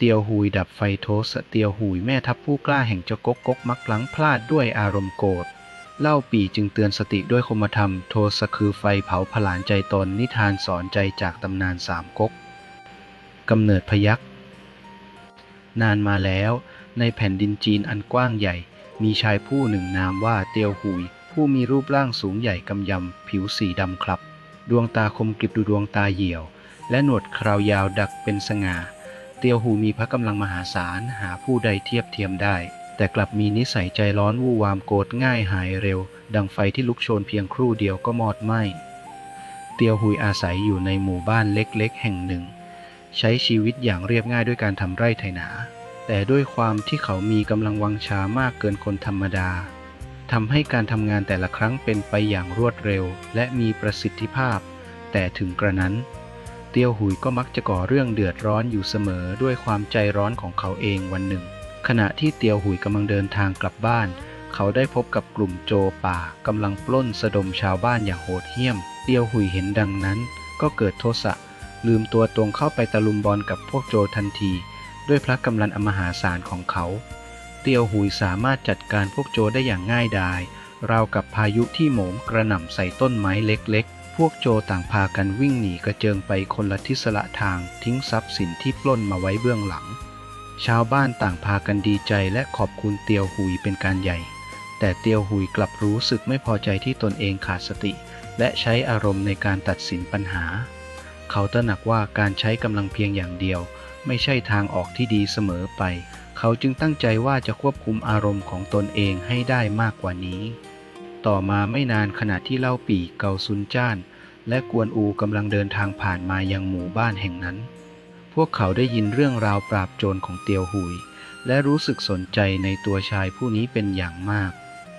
เตียวหุยดับไฟโทสเตียวหุยแม่ทัพผู้กล้าแห่งเจกกกกมักพลั้งพลาดด้วยอารมณ์โกรธเล่าปีจึงเตือนสติด้วยคมธรรม โทสคือไฟเผาผลาญใจตนนิทานสอนใจจากตำนานสามก๊กกำเนิดพยักษ์นานมาแล้ว ในแผ่นดินจีนอันกว้างใหญ่ มีชายผู้หนึ่งนามว่าเตียวหุย ผู้มีรูปร่างสูงใหญ่กำยำ ผิวสีดำครับ ดวงตาคมกริบดูดวงตาเหี่ยว และหนวดคราวยาวดักเป็นสง่า เตียวหูมีพระกำลังมหาศาลหาผู้ใดเทียบเทียมได้ แต่กลับมีนิสัยใจร้อนวู่วามโกรธง่ายหายเร็ว ดังไฟที่ลุกโชนเพียงครู่เดียวก็มอดไหม้เตียวหุยอาศัยอยู่ในหมู่บ้านเล็กๆ แห่งหนึ่ง ใช้ชีวิตอย่างเรียบง่ายด้วยการทำไร่ไถนา แต่ด้วยความที่เขามีกำลังวังชามากเกินคนธรรมดาทำให้การทำงานแต่ละครั้งเป็นไปอย่างรวดเร็ว และมีประสิทธิภาพ แต่ถึงกระนั้น เตียวหุยก็มักจะก่อเรื่องเดือดร้อนอยู่เสมอด้วยความใจร้อนของเขาเองวันหนึ่ง ขณะที่เตียวหุยกำลังเดินทางกลับบ้าน เขาได้พบกับกลุ่มโจป่ากำลังปล้นสะดมชาวบ้านอย่างโหดเหี้ยม เตียวหุยเห็นดังนั้น ก็เกิดโทสะลืมตัวตรงเข้าไปตะลุมบอลกับพวกโจทันที ด้วยพระกำลังอมหาศาลของเขา เตียวหุยสามารถจัดการพวกโจได้อย่างง่ายดายราวกับพายุที่โหมกระหน่ำใส่ต้นไม้เล็กๆ พวกโจต่างพากันวิ่งหนีกระเจิงไปคนละทิศละทางทิ้งทรัพย์สินที่ปล้นมาไว้เบื้องหลัง ชาวบ้านต่างพากันดีใจและขอบคุณเตียวหุยเป็นการใหญ่ แต่เตียวหุยกลับรู้สึกไม่พอใจที่ตนเองขาดสติ และใช้อารมณ์ในการตัดสินปัญหา เขาตระหนักว่าการใช้กำลังเพียงอย่างเดียว ไม่ใช่ทางออกที่ดีเสมอไป เขาจึงตั้งใจว่าจะควบคุมอารมณ์ของตนเองให้ได้มากกว่านี้ ต่อมาไม่นานขณะที่เล่าปี่เกาซุนจ้าน และกวนอูกำลังเดินทางผ่านมายังหมู่บ้านแห่งนั้น พวกเขาได้ยินเรื่องราวปราบโจรของเตียวหุย และรู้สึกสนใจในตัวชายผู้นี้เป็นอย่างมาก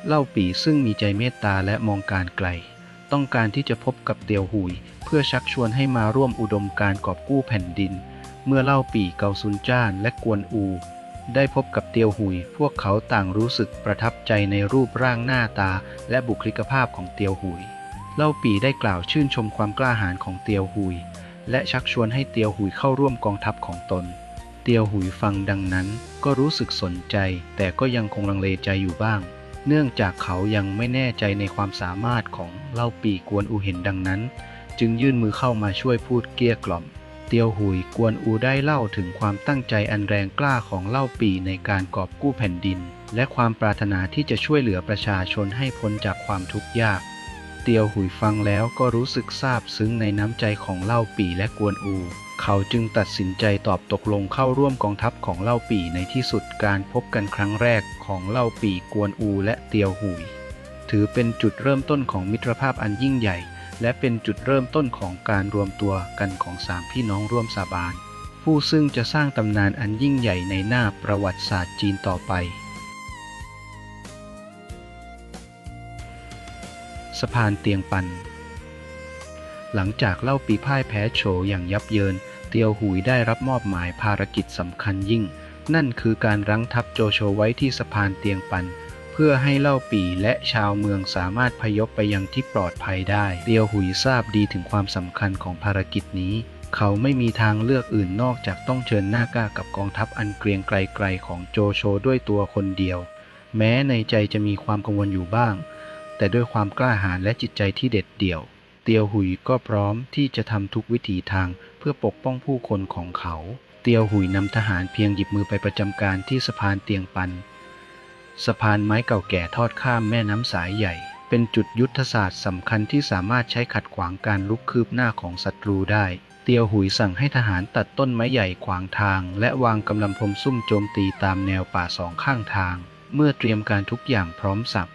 เล่าปี่ซึ่งมีใจเมตตาและมองการไกล ต้องการที่จะพบกับเตียวหุย เพื่อชักชวนให้มาร่วมอุดมการกอบกู้แผ่นดิน เมื่อเล่าปี่เกาซุนจ้านและกวนอู ได้พบกับเตียวหุย พวกเขาต่างรู้สึกประทับใจในรูปร่างหน้าตา และบุคลิกภาพของเตียวหุย เล่าปีได้กล่าวชื่นชมความกล้าหาญของเตียวหุย และชักชวนให้เตียวหุยเข้าร่วมกองทัพของตน เตียวหุยฟังดังนั้นก็รู้สึกสนใจ แต่ก็ยังคงลังเลใจอยู่บ้าง เนื่องจากเขายังไม่แน่ใจในความสามารถของเล่าปีกวนอูเห็นดังนั้น จึงยื่นมือเข้ามาช่วยพูดเกลี้ยกล่อม เตียวหุยกวนอูได้เล่าถึงความตั้งใจอันแรงกล้าของเล่าปีในการกอบกู้แผ่นดิน และความปรารถนาที่จะช่วยเหลือประชาชนให้พ้นจากความทุกข์ยาก เตียวหุยฟังแล้วก็รู้สึกซาบซึ้งในน้ำใจของเล่าปีและกวนอู เขาจึงตัดสินใจตอบตกลงเข้าร่วมกองทัพของเล่าปีในที่สุดการพบกันครั้งแรกของเล่าปีกวนอู และเตียวหุย ถือเป็นจุดเริ่มต้นของมิตรภาพอันยิ่งใหญ่ และเป็นจุดเริ่มต้นของการรวมตัวกันของสามพี่น้องร่วมสาบาน ผู้ซึ่งจะสร้างตำนานอันยิ่งใหญ่ในหน้าประวัติศาสตร์จีนต่อไป สะพานเตียงปัน หลังจากเล่าปีพ่ายแพ้โฉอย่างยับเยิน เตียวหุยได้รับมอบหมายภารกิจสำคัญยิ่ง นั่นคือการรั้งทัพโจโฉไว้ที่สะพานเตียงปัน เพื่อให้เล่าปีและชาวเมืองสามารถพยพไปยังที่ปลอดภัยได้ เตียวหุยทราบดีถึงความสำคัญของภารกิจนี้ เขาไม่มีทางเลือกอื่นนอกจากต้องเชิญหน้ากล้ากับกองทัพอันเกรียงไกลๆของโจโฉด้วยตัวคนเดียว แม้ในใจจะมีความกังวลอยู่บ้าง แต่ด้วยความกล้าหาญและจิตใจที่เด็ดเดี่ยว เตียวหุยก็พร้อมที่จะทำทุกวิถีทางเพื่อปกป้องผู้คนของเขา เตียวหุยนำทหารเพียงหยิบมือไปประจำการที่สะพานเตียงปัน สะพานไม้เก่าแก่ทอดข้ามแม่น้ำสายใหญ่ เป็นจุดยุทธศาสตร์สำคัญที่สามารถใช้ขัดขวางการลุกคืบหน้าของศัตรูได้ เตียวหุยสั่งให้ทหารตัดต้นไม้ใหญ่ขวางทาง และวางกำลังพลซุ่มโจมตีตามแนวป่าสองข้างทาง เมื่อเตรียมการทุกอย่างพร้อมสับ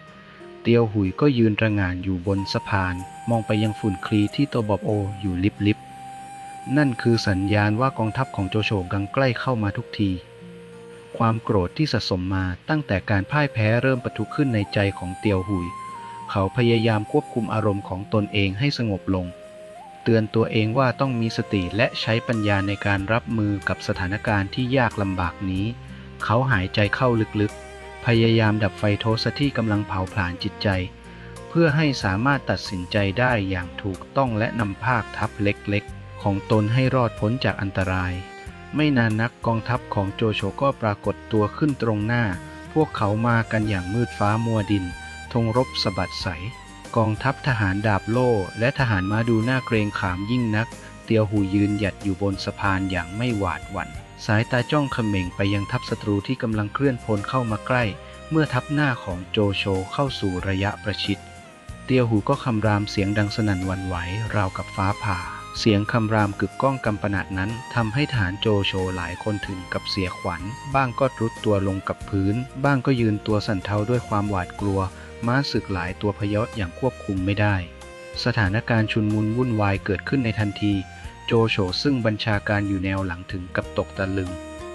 เตียวหุยก็ยืนระงานอยู่บนสะพาน มองไปยังฝุ่นคลีที่โตบอบโออยู่ลิบๆนั่นคือสัญญาณว่ากองทัพของโจโฉกำลังใกล้เข้ามาทุกที ความโกรธที่สะสมมาตั้งแต่การพ่ายแพ้เริ่มปะทุขึ้นในใจของเตียวหุย เขาพยายามควบคุมอารมณ์ของตนเองให้สงบลง เตือนตัวเองว่าต้องมีสติและใช้ปัญญาในการรับมือกับสถานการณ์ที่ยากลำบากนี้ เขาหายใจเข้าลึกๆ พยายามดับไฟโทสะที่กำลังเผาผลาญจิตใจ เพื่อให้สามารถตัดสินใจได้อย่างถูกต้องและนำภาคทัพเล็กๆ ของตนให้รอดพ้นจากอันตราย ไม่นานนักกองทัพของโจโฉก็ปรากฏตัวขึ้นตรงหน้า พวกเขามากันอย่างมืดฟ้ามัวดิน ธงรบสะบัดใส กองทัพทหารดาบโล่ และทหารมาดูหน้าเกรงขามยิ่งนัก เตียวหูยืนหยัดอยู่บนสะพานอย่างไม่หวาดหวั่น สายตาจ้องเขม่งไปยังทัพศัตรูที่กำลังเคลื่อนพลเข้ามาใกล้ เมื่อทัพหน้าของโจโฉเข้าสู่ระยะประชิด เตียวหูก็คำรามเสียงดังสนั่นวันไหวราวกับฟ้าผ่า เสียงคำรามกึกก้องกำปนาดนั้นทำให้ฐานโจโฉหลายคนถึงกับเสียขวัญ บ้างก็รุดตัวลงกับพื้น บ้างก็ยืนตัวสั่นเทาด้วยความหวาดกลัว ม้าศึกหลายตัวพยศอย่างควบคุมไม่ได้ สถานการณ์ชุนมุนวุ่นวายเกิดขึ้นในทันที โจโฉซึ่งบัญชาการอยู่แนวหลังถึงกับตกตะลึง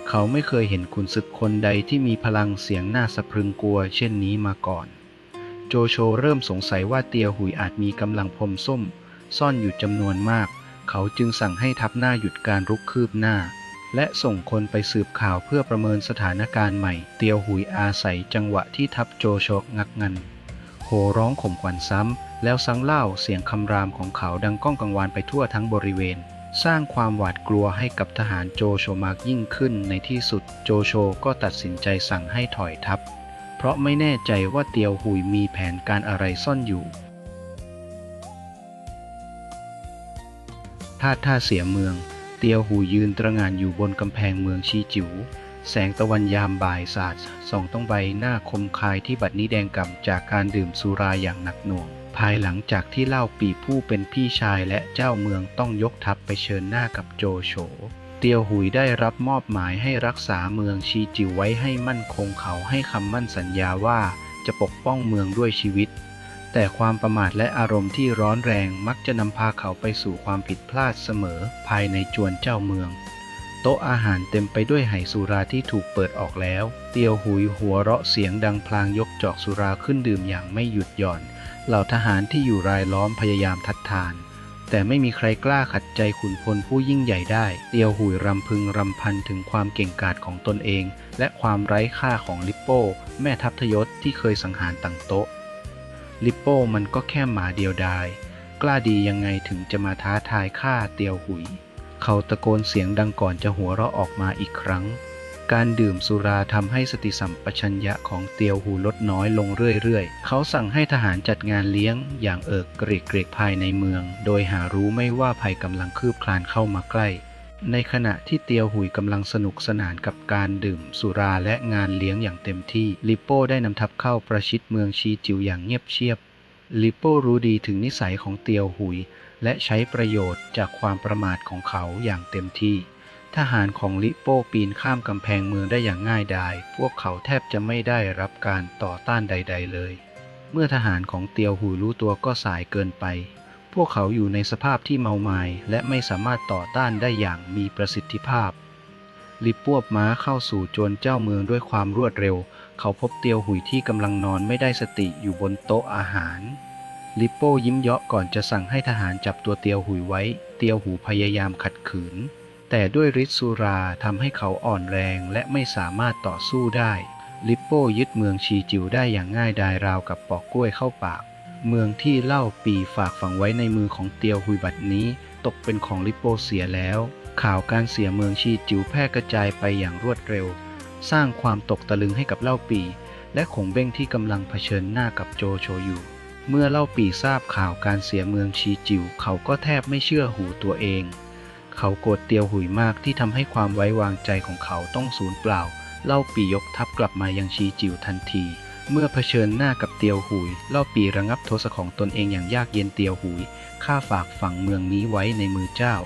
เขาไม่เคยเห็นขุนศึกคนใดที่มีพลังเสียงน่าสะพรึงกลัว เช่นนี้มาก่อน โจโฉเริ่มสงสัยว่าเตียวหุยอาจมีกำลังพรมส้ม ซ่อนอยู่จำนวนมาก เขาจึงสั่งให้ทัพหน้าหยุดการรุกคืบหน้า และส่งคนไปสืบข่าวเพื่อประเมินสถานการณ์ใหม่ เตียวหุยอาศัยจังหวะที่ทัพโจโฉงักงัน โหร้องข่มขวัญซ้ำ แล้วซังเล่าเสียงคำรามของเขาดังก้องกังวานไปทั่วทั้งบริเวณ สร้างความหวาดกลัวให้กับทหารโจโฉมากยิ่งขึ้นในที่สุดโจโฉก็ตัดสินใจสั่งให้ถอยทัพ เพราะไม่แน่ใจว่าเตียวหุยมีแผนการอะไรซ่อนอยู่ ท่าท่าเสียเมือง เตียวหูยืนตระงานอยู่บนกำแพงเมืองชีจิว๋ว แสงตะวันยามบ่ายสาดส่องต้องใบหน้าคมคายที่บัดนี้แดงก่ำจากการดื่มสุราอย่างหนักหน่วง ภายหลังจากที่เล่าปีผู้เป็นพี่ชายและเจ้าเมืองต้องยกทัพไปเชิญหน้ากับโจโฉเตียวหุยได้รับมอบหมายให้รักษาเมืองชีจิวไว้ให้มั่นคงเขาให้คำมั่นสัญญาว่าจะปกป้องเมืองด้วยชีวิต แต่ความประมาทและอารมณ์ที่ร้อนแรงมักจะนำพาเขาไปสู่ความผิดพลาดเสมอภายในจวนเจ้าเมือง โต๊ะอาหารเต็มไปด้วยไหสุราที่ถูกเปิดออกแล้ว เตียวหุยหัวเราะเสียงดังพลางยกจอกสุราขึ้นดื่มอย่างไม่หยุดหย่อน เหล่าทหารที่อยู่รายล้อมพยายามทัดทาน แต่ไม่มีใครกล้าขัดใจขุนพลผู้ยิ่งใหญ่ได้ เตียวหุยรำพึงรำพันถึงความเก่งกาจของตนเอง และความไร้ค่าของลิปโป้ แม่ทัพทยศที่เคยสังหารต่างโต๊ะ ลิปโป้มันก็แค่หมาเดียวดาย กล้าดียังไงถึงจะมาท้าทายฆ่าเตียวหุย เขาตะโกนเสียงดังก่อนจะหัวเราะออกมาอีกครั้ง การดื่มสุราทำให้สติสัมปชัญญะของเตียวหูลดน้อยลงเรื่อยๆ เขาสั่งให้ทหารจัดงานเลี้ยงอย่างเอิกเกรกเกรกภายในเมือง โดยหารู้ไม่ว่าภัยกำลังคืบคลานเข้ามาใกล้ ในขณะที่เตียวหุยกำลังสนุกสนานกับการดื่มสุราและงานเลี้ยงอย่างเต็มที่ลิโป้ได้นำทัพเข้าประชิดเมืองชีจิวอย่างเงียบเชียบลิโป้รู้ดีถึงนิสัยของเตียวหุย และใช้ประโยชน์จากความประมาทของเขาอย่างเต็มที่ ทหารของลิโป้ปีนข้ามกำแพงเมืองได้อย่างง่ายดาย พวกเขาแทบจะไม่ได้รับการต่อต้านใด ๆ เลย เมื่อทหารของเตียวหุยรู้ตัวก็สายเกินไป พวกเขาอยู่ในสภาพที่เมามายและไม่สามารถต่อต้านได้อย่างมีประสิทธิภาพ ลิปปวบม้าเข้าสู่โจรเจ้าเมืองด้วยความรวดเร็ว เขาพบเตียวหุยที่กำลังนอนไม่ได้สติอยู่บนโต๊ะอาหาร ลิปโป้ยิ้มเยาะก่อนจะสั่งให้ทหารจับตัวเตียวหุยไว้ เตียวหูพยายามขัดขืน แต่ด้วยฤทธิ์สุราทำให้เขาอ่อนแรงและไม่สามารถต่อสู้ได้ ลิปโป้ยึดเมืองชีจิวได้อย่างง่ายดายราวกับปอกกล้วยเข้าปาก เมืองที่เล่าปีฝากฝังไว้ในมือของเตียวหุยบัดนี้ ตกเป็นของลิโปเสียแล้ว ข่าวการเสียเมืองชีจิวแพร่กระจายไปอย่างรวดเร็ว สร้างความตกตะลึงให้กับเล่าปี และขงเบ้งที่กำลังเผชิญหน้ากับโจโฉอยู่ เมื่อเล่าปีทราบข่าวการเสียเมืองชีจิวเขาก็แทบไม่เชื่อหูตัวเอง เขาโกรธเตียวหุยมากที่ทำให้ความไว้วางใจของเขาต้องสูญเปล่า เล่าปียกทัพกลับมายังชีจิวทันที เมื่อเผชิญหน้ากับเตียวหุยล่าปีระงับโทสะของตนเองอย่างยากเย็นเตียวหุยข้าฝากฝังเมืองนี้ไว้ในมือเจ้า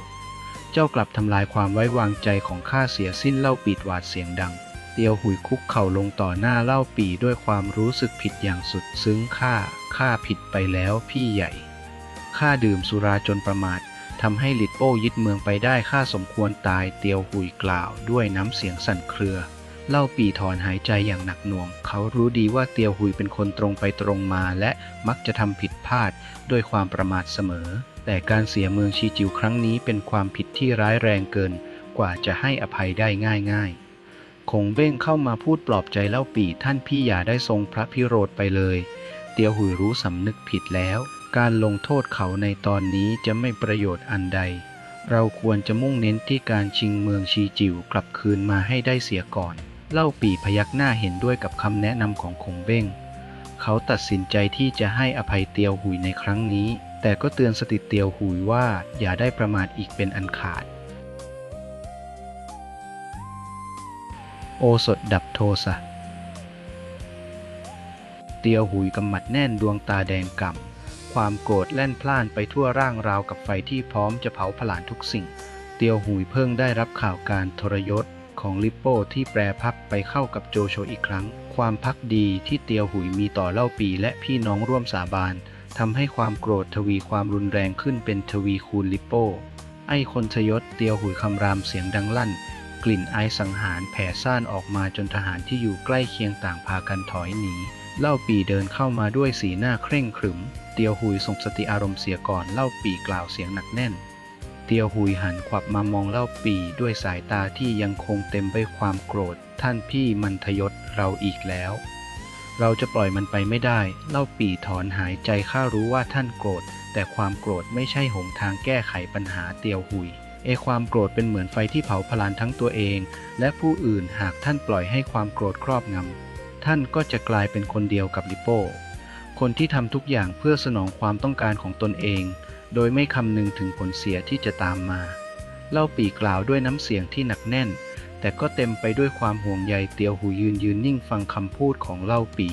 เจ้ากลับทำลายความไว้วางใจของข้าเสียสิ้นเล่าปีดหวาดเสียงดัง เตียวหุยคุกเข่าลงต่อหน้าเล่าปีด้วยความรู้สึกผิดอย่างสุดซึ้งข้าข้าผิดไปแล้วพี่ใหญ่ข้าดื่มสุราจนประมาททำให้ลิดโป้ยึดเมืองไปได้ข้าสมควรตายเตียวหุยกล่าวด้วยน้ำเสียงสั่นเครือ เล่าปีถอนหายใจอย่างหนักหน่วง เขารู้ดีว่าเตียวหุยเป็นคนตรงไปตรงมาและมักจะทำผิดพลาดด้วยความประมาทเสมอ แต่การเสียเมืองชีจิวครั้งนี้เป็นความผิดที่ร้ายแรงเกิน กว่าจะให้อภัยได้ง่ายๆ คงเบ้งเข้ามาพูดปลอบใจเล่าปีท่านพี่อย่าได้ทรงพระพิโรธไปเลย เตียวหุยรู้สำนึกผิดแล้ว การลงโทษเขาในตอนนี้จะไม่ประโยชน์อันใดเราควรจะมุ่งเน้นที่การชิงเมืองชีจิวกลับคืนมาให้ได้เสียก่อน เล่าปีพยักหน้าเห็นด้วยกับคำแนะนำของคงเบ้ง เขาตัดสินใจที่จะให้อภัยเตียวหุยในครั้งนี้ แต่ก็เตือนสติเตียวหุยว่าอย่าได้ประมาทอีกเป็นอันขาด โอสถดับโทสะ เตียวหุยกำหมัดแน่นดวงตาแดงก่ำความโกรธแล่นพล่านไปทั่วร่างราวกับไฟที่พร้อมจะเผาผลาญทุกสิ่ง เตียวหุยเพิ่งได้รับข่าวการทรยศ ของลิปโป้ที่แปรพักไปเข้ากับโจโฉอีกครั้ง ความพักดีที่เตียวหุยมีต่อเล่าปีและพี่น้องร่วมสาบานทำให้ความโกรธทวีความรุนแรงขึ้นเป็นทวีคูณลิปโป้ ไอ้คนชยศเตียวหุยคำรามเสียงดังลั่น กลิ่นไอสังหารแผ่ซ่านออกมาจนทหารที่อยู่ใกล้เคียงต่างพากันถอยหนีเล่าปีเดินเข้ามาด้วยสีหน้าเคร่งขรึม เตียวหุยส่งสติอารมณ์เสียก่อนเล่าปีกล่าวเสียงหนักแน่น เตียวหุยหันขวับมามองเล่าปีด้วยสายตาที่ยังคงเต็มไปความโกรธ ท่านพี่มันทยศเราอีกแล้ว เราจะปล่อยมันไปไม่ได้ เล่าปีถอนหายใจข้ารู้ว่าท่านโกรธ แต่ความโกรธไม่ใช่หนทางแก้ไขปัญหาเตียวหุย เอความโกรธเป็นเหมือนไฟที่เผาพลานทั้งตัวเอง และผู้อื่นหากท่านปล่อยให้ความโกรธครอบงำท่านก็จะกลายเป็นคนเดียวกับลิโป้คนที่ทำทุกอย่างเพื่อสนองความต้องการของตนเอง โดยไม่คำนึงถึงผลเสียที่จะตามมา เล่าปีกล่าวด้วยน้ำเสียงที่หนักแน่น แต่ก็เต็มไปด้วยความห่วงใยเตียวหูยืนยืนนิ่งฟังคำพูดของเล่าปี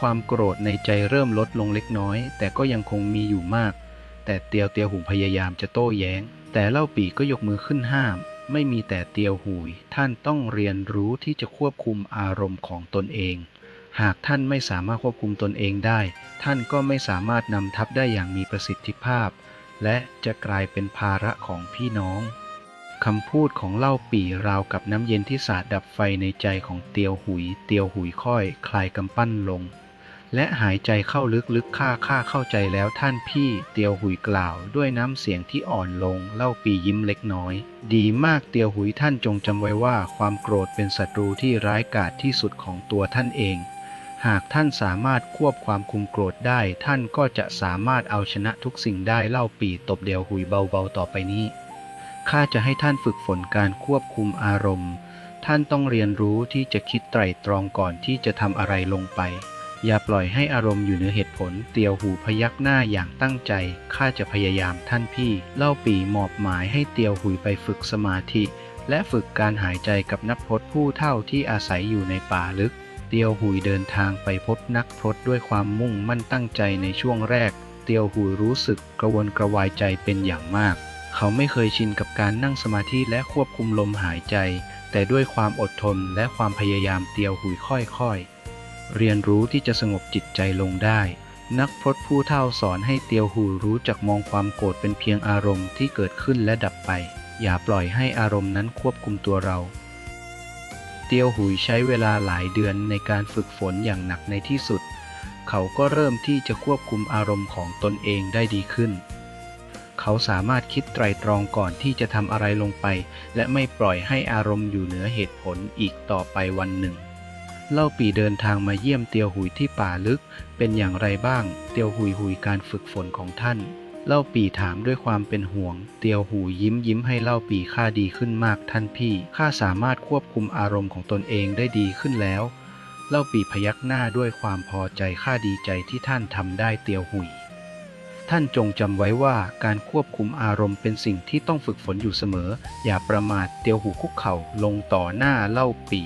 ความโกรธในใจเริ่มลดลงเล็กน้อย แต่ก็ยังคงมีอยู่มาก แต่เตียวเตียวหูพยายามจะโต้แย้ง แต่เล่าปีก็ยกมือขึ้นห้าม ไม่มีแต่เตียวหูย ท่านต้องเรียนรู้ที่จะควบคุมอารมณ์ของตนเองหากท่านไม่สามารถควบคุมตนเองได้ ท่านก็ไม่สามารถนำทัพได้อย่างมีประสิทธิภาพ และจะกลายเป็นภาระของพี่น้องคำพูดของเล่าปี่ราวกับน้ำเย็นที่สาดดับไฟในใจของเตียวหุย เตียวหุยค่อย คลายกำปั้นลง และหายใจเข้าลึกๆข้าข้าเข้าใจแล้วท่านพี่ เตียวหุยกล่าว ด้วยน้ำเสียงที่อ่อนลง เล่าปียิ้มเล็กน้อย ดีมากเตียวหุยท่านจงจำไว้ว่า ความโกรธเป็นศัตรูที่ร้ายกาจที่สุดของตัวท่านเอง หากท่านสามารถควบความคุมโกรธได้ ท่านก็จะสามารถเอาชนะทุกสิ่งได้เล่าปีตบเดียวหุยเบาๆต่อไปนี้ข้าจะให้ท่านฝึกฝนการควบคุมอารมณ์ ท่านต้องเรียนรู้ที่จะคิดไตร่ตรองก่อนที่จะทำอะไรลงไป อย่าปล่อยให้อารมณ์อยู่เหนือเหตุผล เตียวหูพยักหน้าอย่างตั้งใจ ข้าจะพยายามท่านพี่ เล่าปีหมอบหมายให้เตียวหุยไปฝึกสมาธิ และฝึกการหายใจกับนักพรตผู้เท่าที่อาศัยอยู่ในป่าลึก เตียวหุยเดินทางไปพบนักพรตด้วยความมุ่งมั่นตั้งใจในช่วงแรก เตียวหุยรู้สึกกระวนกระวายใจเป็นอย่างมาก เขาไม่เคยชินกับการนั่งสมาธิและควบคุมลมหายใจ แต่ด้วยความอดทนและความพยายามเตียวหุยค่อยๆ เรียนรู้ที่จะสงบจิตใจลงได้ นักพรตผู้เท่าสอนให้เตียวหุยรู้จักมองความโกรธเป็นเพียงอารมณ์ที่เกิดขึ้นและดับไป อย่าปล่อยให้อารมณ์นั้นควบคุมตัวเรา เตียวหุยใช้เวลาหลายเดือนในการฝึกฝนอย่างหนักในที่สุด เขาก็เริ่มที่จะควบคุมอารมณ์ของตนเองได้ดีขึ้น เขาสามารถคิดไตรตรองก่อนที่จะทำอะไรลงไป และไม่ปล่อยให้อารมณ์อยู่เหนือเหตุผลอีกต่อไปวันหนึ่ง เล่าปีเดินทางมาเยี่ยมเตียวหุยที่ป่าลึก เป็นอย่างไรบ้าง เตียวหุยหุยการฝึกฝนของท่าน เล่าปีถามด้วยความเป็นห่วง เตียวหูยิ้มยิ้มให้เล่าปีข้าดีขึ้นมากท่านพี่ข้าสามารถควบคุมอารมณ์ของตนเองได้ดีขึ้นแล้ว เล่าปีพยักหน้าด้วยความพอใจข้าดีใจที่ท่านทำได้เตียวหุย ท่านจงจำไว้ว่าการควบคุมอารมณ์เป็นสิ่งที่ต้องฝึกฝนอยู่เสมอ อย่าประมาทเตียวหูคุกเข่าลงต่อหน้าเล่าปี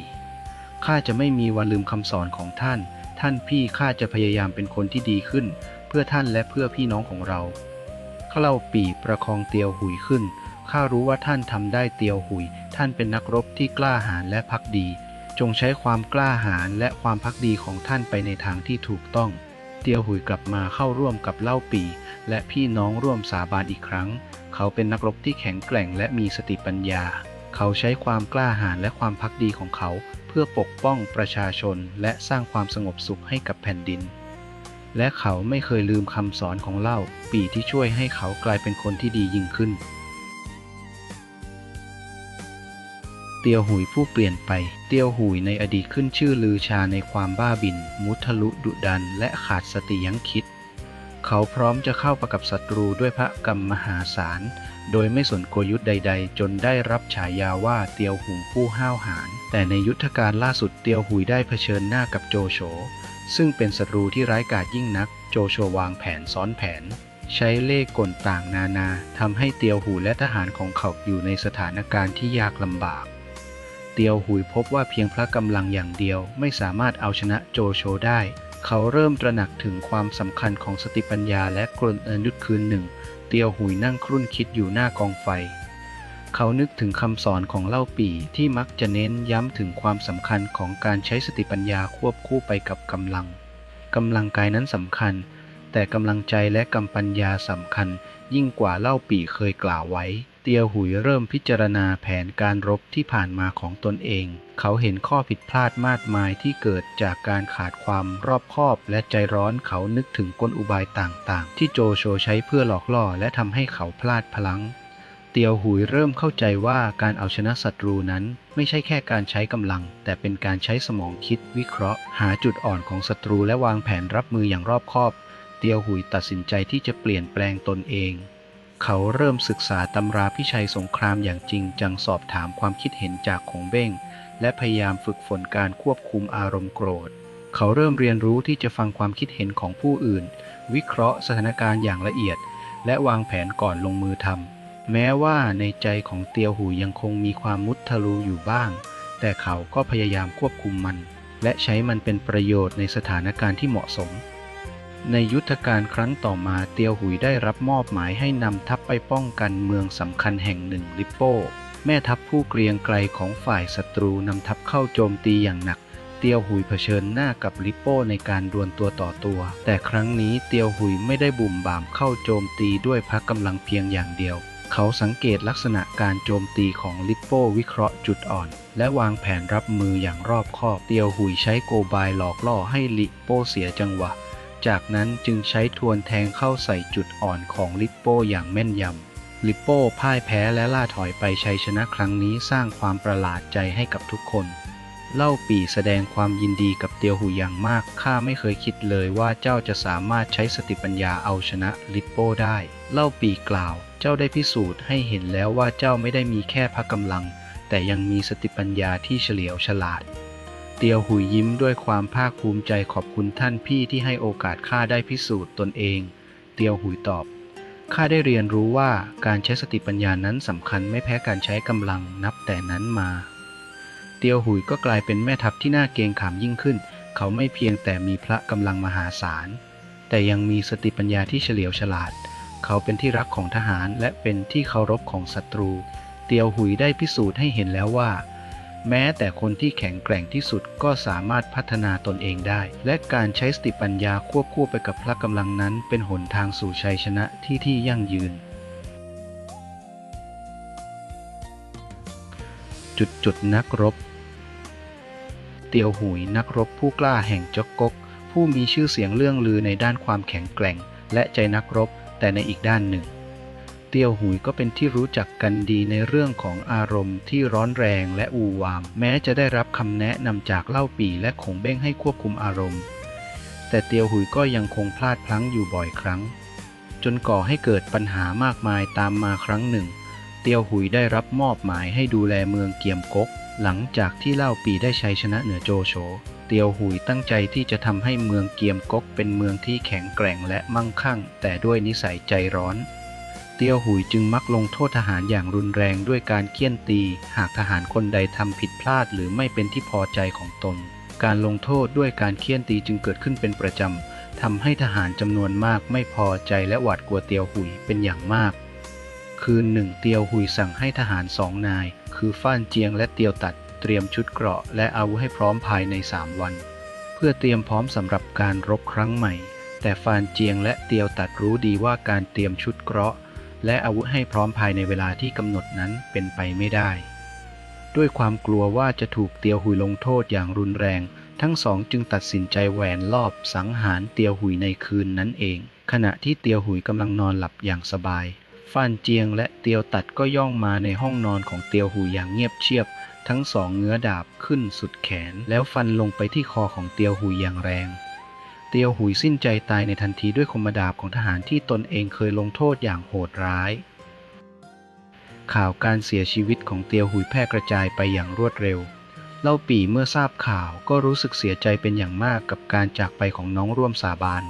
ข้าจะไม่มีวันลืมคำสอนของท่าน ท่านพี่ข้าจะพยายามเป็นคนที่ดีขึ้น เพื่อท่านและเพื่อพี่น้องของเราข้า เล่าปีประคองเตียวหุยขึ้น ข้ารู้ว่าท่านทำได้เตียวหุย ท่านเป็นนักรบที่กล้าหาญและพักดี จงใช้ความกล้าหาญและความพักดีของท่านไปในทางที่ถูกต้อง เตียวหุยกลับมาเข้าร่วมกับเล่าปี และพี่น้องร่วมสาบานอีกครั้ง เขาเป็นนักรบที่แข็งแกร่งและมีสติปัญญา เขาใช้ความกล้าหาญและความพักดีของเขา เพื่อปกป้องประชาชนและสร้างความสงบสุขให้กับแผ่นดิน และเขาไม่เคยลืมคำสอนของเล่าปีที่ช่วยให้เขากลายเป็นคนที่ดียิ่งขึ้น เตียวหุยผู้เปลี่ยนไป เตียวหุยในอดีตขึ้นชื่อลือชาในความบ้าบิน มุทะลุดุดัน และขาดสติยั้งคิด เขาพร้อมจะเข้าประกับศัตรูด้วยพระกรรมมหาศาล โดยไม่สนกลยุทธ์ใด ๆ จนได้รับฉายาว่าเตียวหุงผู้ห้าวหาญ แต่ในยุทธการล่าสุดเตียวหุยได้เผชิญหน้ากับโจโฉ ซึ่งเป็นศัตรูที่ร้ายกาจยิ่งนัก โจโฉวางแผนซ้อนแผน ใช้เล่ห์กลต่างนานาทำให้เตียวหูและทหารของเขาอยู่ในสถานการณ์ที่ยากลำบาก เตียวหุยพบว่าเพียงพระกำลังอย่างเดียวไม่สามารถเอาชนะโจโฉได้ เขาเริ่มตระหนักถึงความสำคัญของสติปัญญาและกลอนุษคืนหนึ่ง เตียวหุยนั่งครุ่นคิดอยู่หน้ากองไฟ เขานึกถึงคำสอนของเล่าปี่ที่มักจะเน้นย้ำถึงความสำคัญของการใช้สติปัญญาควบคู่ไปกับกำลังกำลังกายนั้นสำคัญ แต่กำลังใจและกำปัญญาสำคัญ ยิ่งกว่าเล่าปี่เคยกล่าวไว้ เตียวหุยเริ่มพิจารณาแผนการรบที่ผ่านมาของตนเอง เขาเห็นข้อผิดพลาดมากมายที่เกิดจากการขาดความรอบคอบและใจร้อนเขานึกถึงกลอุบายต่างๆ ที่โจโฉใช้เพื่อหลอกล่อและทำให้เขาพลาดพลัง้ง เตียวหุยเริ่มเข้าใจว่าการเอาชนะศัตรูนั้น ไม่ใช่แค่การใช้กำลัง แต่เป็นการใช้สมองคิดวิเคราะห์ หาจุดอ่อนของศัตรูและวางแผนรับมืออย่างรอบคอบ เตียวหุยตัดสินใจที่จะเปลี่ยนแปลงตนเอง เขาเริ่มศึกษาตำราพิชัยสงครามอย่างจริงจังสอบถามความคิดเห็นจากคงเบ้ง และพยายามฝึกฝนการควบคุมอารมณ์โกรธ เขาเริ่มเรียนรู้ที่จะฟังความคิดเห็นของผู้อื่น วิเคราะห์สถานการณ์อย่างละเอียด และวางแผนก่อนลงมือทำ แม้ว่าในใจของเตียวหูยังคงมีความมุทะลุอยู่บ้าง แต่เขาก็พยายามควบคุมมัน และใช้มันเป็นประโยชน์ในสถานการณ์ที่เหมาะสม ในยุทธการครั้งต่อมาเตียวหุยได้รับมอบหมายให้นำทัพไปป้องกันเมืองสำคัญแห่งหนึ่งลิปโป้ แม่ทัพผู้เกรียงไกรของฝ่ายศัตรูนำทัพเข้าโจมตีอย่างหนักเตียวหุยเผชิญหน้ากับลิปโป้ในการดวลตัวต่อตัว แต่ครั้งนี้เตียวหุยไม่ได้บุ่มบ่ามเข้าโจมตีด้วยพระกำลังเพียงอย่างเดียว เขาสังเกตลักษณะการโจมตีของลิปโป้วิเคราะห์จุดอ่อน และวางแผนรับมืออย่างรอบคอบ เตียวหุยใช้โกบายหลอกล่อให้ลิปโป้เสียจังหวะ จากนั้นจึงใช้ทวนแทงเข้าใส่จุดอ่อนของลิปโป้อย่างแม่นยำ ลิปโป้พ่ายแพ้และล่าถอยไปชัยชนะครั้งนี้สร้างความประหลาดใจให้กับทุกคน เล่าปี่แสดงความยินดีกับเตียวหูอย่างมาก ข้าไม่เคยคิดเลยว่าเจ้าจะสามารถใช้สติปัญญาเอาชนะลิปโป้ได้ เล่าปีกล่าว เจ้าได้พิสูจน์ให้เห็นแล้วว่าเจ้าไม่ได้มีแค่พระกำลัง แต่ยังมีสติปัญญาที่เฉลียวฉลาด เตียวหุยยิ้มด้วยความภาคภูมิใจขอบคุณท่านพี่ที่ให้โอกาสข้าได้พิสูจน์ตนเอง เตียวหุยตอบข้าได้เรียนรู้ว่าการใช้สติปัญญานั้นสำคัญไม่แพ้การใช้กำลังนับแต่นั้นมา เตียวหุยก็กลายเป็นแม่ทัพที่น่าเกรงขามยิ่งขึ้น เขาไม่เพียงแต่มีพระกำลังมหาศาล แต่ยังมีสติปัญญาที่เฉลียวฉลาด เขาเป็นที่รักของทหาร และเป็นที่เคารพของศัตรู เตียวหุยได้พิสูจน์ให้เห็นแล้วว่า แม้แต่คนที่แข็งแกร่งที่สุดก็สามารถพัฒนาตนเองได้ และการใช้สติปัญญาควบคู่ไปกับพละกำลังนั้น เป็นหนทางสู่ชัยชนะที่ที่ยั่งยืน จุดจุดนักรบ เตียวหุยนักรบผู้กล้าแห่งจกกกผู้มีชื่อเสียงเรื่องลือในด้านความแข็งแกร่ง และใจนักรบ แต่ในอีกด้านหนึ่ง เตียวหุยก็เป็นที่รู้จักกันดีในเรื่องของอารมณ์ที่ร้อนแรงและอูวาม แม้จะได้รับคำแนะนำจากเล่าปีและขงเบ้งให้ควบคุมอารมณ์ แต่เตียวหุยก็ยังคงพลาดพลั้งอยู่บ่อยครั้ง จนก่อให้เกิดปัญหามากมายตามมาครั้งหนึ่ง เตียวหุยได้รับมอบหมายให้ดูแลเมืองเกียมก๊กหลังจากที่เล่าปีได้ชัยชนะเหนือโจโฉ เตียวหุยตั้งใจที่จะทำให้เมืองเกียมก๊กเป็นเมืองที่แข็งแกร่งและมั่งคั่ง แต่ด้วยนิสัยใจร้อน เตียวหุยจึงมักลงโทษทหารอย่างรุนแรงด้วยการเคี่ยนตี หากทหารคนใดทำผิดพลาดหรือไม่เป็นที่พอใจของตน การลงโทษด้วยการเคี่ยนตีจึงเกิดขึ้นเป็นประจำทำให้ทหารจำนวนมากไม่พอใจและหวาดกลัวเตียวหุยเป็นอย่างมากคืนหนึ่งเตียวหุยสั่งให้ทหารสองนาย คือฟ้านเจียงและเตียวตัด เตรียมชุดเกราะและอาวุธให้พร้อมภายในสามวัน เพื่อเตรียมพร้อมสำหรับการรบครั้งใหม่ แต่ฟานเจียงและเตียวตัดรู้ดีว่าการเตรียมชุดเกราะ และอาวุธให้พร้อมภายในเวลาที่กำหนดนั้นเป็นไปไม่ได้ ด้วยความกลัวว่าจะถูกเตียวหุยลงโทษอย่างรุนแรง ทั้งสองจึงตัดสินใจแหวนรอบสังหารเตียวหุยในคืนนั้นเอง ขณะที่เตียวหุยกำลังนอนหลับอย่างสบายฟานเจียงและเตียวตัดก็ย่องมาในห้องนอนของเตียวหุยอย่างเงียบเชียบ ทั้งสองเงื้อดาบขึ้นสุดแขน แล้วฟันลงไปที่คอของเตียวหุยอย่างแรง เตียวหุยสิ้นใจตายในทันทีด้วยคมดาบของทหารที่ตนเองเคยลงโทษอย่างโหดร้าย ข่าวการเสียชีวิตของเตียวหุยแพร่กระจายไปอย่างรวดเร็ว เล่าปี่เมื่อทราบข่าวก็รู้สึกเสียใจเป็นอย่างมากกับการจากไปของน้องร่วมสาบาน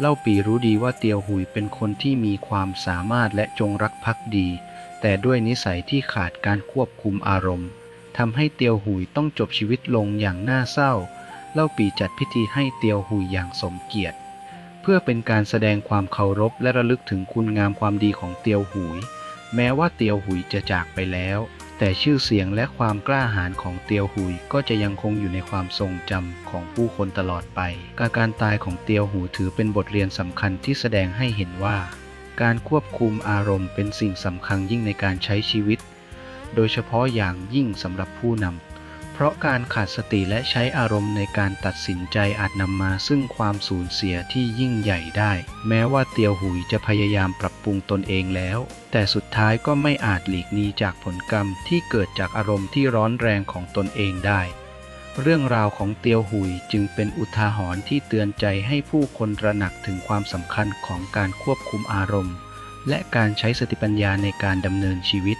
เล่าปีรู้ดีว่าเตียวหุยเป็นคนที่มีความสามารถและจงรักภักดี แต่ด้วยนิสัยที่ขาดการควบคุมอารมณ์ ทำให้เตียวหุยต้องจบชีวิตลงอย่างน่าเศร้า เล่าปีจัดพิธีให้เตียวหุยอย่างสมเกียรติ เพื่อเป็นการแสดงความเคารพและระลึกถึงคุณงามความดีของเตียวหุย แม้ว่าเตียวหุยจะจากไปแล้ว แต่ชื่อเสียงและความกล้าหาญของเตียวหุยก็จะยังคงอยู่ในความทรงจำของผู้คนตลอดไป การการตายของเตียวหูถือเป็นบทเรียนสำคัญที่แสดงให้เห็นว่า การควบคุมอารมณ์เป็นสิ่งสำคัญยิ่งในการใช้ชีวิต โดยเฉพาะอย่างยิ่งสำหรับผู้นำ เพราะการขาดสติและใช้อารมณ์ในการตัดสินใจอาจนำมาซึ่งความสูญเสียที่ยิ่งใหญ่ได้ แม้ว่าเตียวหุยจะพยายามปรับปรุงตนเองแล้ว แต่สุดท้ายก็ไม่อาจหลีกหนีจากผลกรรมที่เกิดจากอารมณ์ที่ร้อนแรงของตนเองได้เรื่องราวของเตียวหุยจึงเป็นอุทาหรณ์ที่เตือนใจให้ผู้คนระหนักถึงความสำคัญของการควบคุมอารมณ์ และการใช้สติปัญญาในการดำเนินชีวิต